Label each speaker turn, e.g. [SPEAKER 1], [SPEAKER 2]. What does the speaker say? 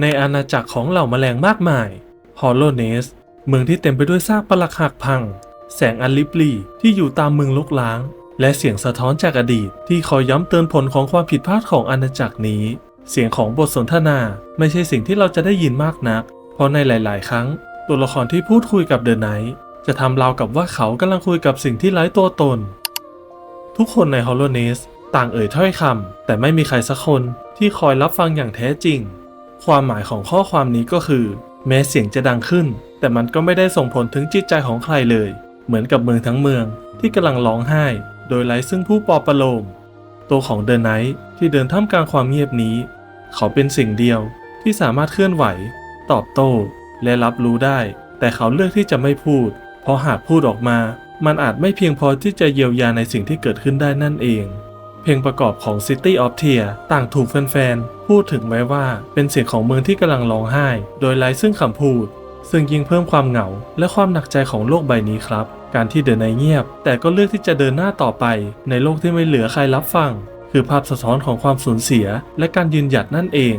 [SPEAKER 1] ในอาณาจักรของเหล่าแมลงมากมายฮอลโลเนส เมืองที่เต็มไปด้วยซากปรักหักพัง แสงอันลิบลี่ที่อยู่ตามเมืองลกล้าง และเสียงสะท้อนจากอดีตที่คอยย้ำเตือนผลของความผิดพลาดของอาณาจักรนี้ เสียงของบทสนทนาไม่ใช่สิ่งที่เราจะได้ยินมากนัก เพราะในหลาย ๆ ครั้ง ตัวละครที่พูดคุยกับเดอะไนท์จะทำราวกับว่าเขากำลังคุยกับสิ่งที่ไร้ตัวตน ทุกคนในฮอลโลเนสต่างเอ่ยถ้อยคำแต่ไม่มีใครสักคนที่คอยรับฟังอย่างแท้จริง ความหมายของข้อความนี้ก็คือ แม้เสียงจะดังขึ้น แต่มันก็ไม่ได้ส่งผลถึงจิตใจของใครเลย เหมือนกับเมืองทั้งเมือง ที่กำลังร้องไห้ โดยไร้ซึ่งผู้ปลอบประโลม ตัวของเดอะไนท์ที่เดินท่ามกลางความเงียบนี้ เขาเป็นสิ่งเดียวที่สามารถเคลื่อนไหว ตอบโต้ และรับรู้ได้ แต่เขาเลือกที่จะไม่พูด เพราะหากพูดออกมา มันอาจไม่เพียงพอที่จะเยียวยาในสิ่งที่เกิดขึ้นได้นั่นเอง เพลงประกอบของ City of Tears ต่างถูกแฟนๆ พูดถึงไว้ว่าเป็นเสียงของเมืองที่กำลังร้องไห้ โดยไร้ซึ่งคำพูด ซึ่งยิ่งเพิ่มความเหงา และความหนักใจของโลกใบนี้ครับ การที่เดินในเงียบ แต่ก็เลือกที่จะเดินหน้าต่อไป ในโลกที่ไม่เหลือใครรับฟัง คือภาพสะท้อนของความสูญเสีย และการยืนหยัดนั่นเอง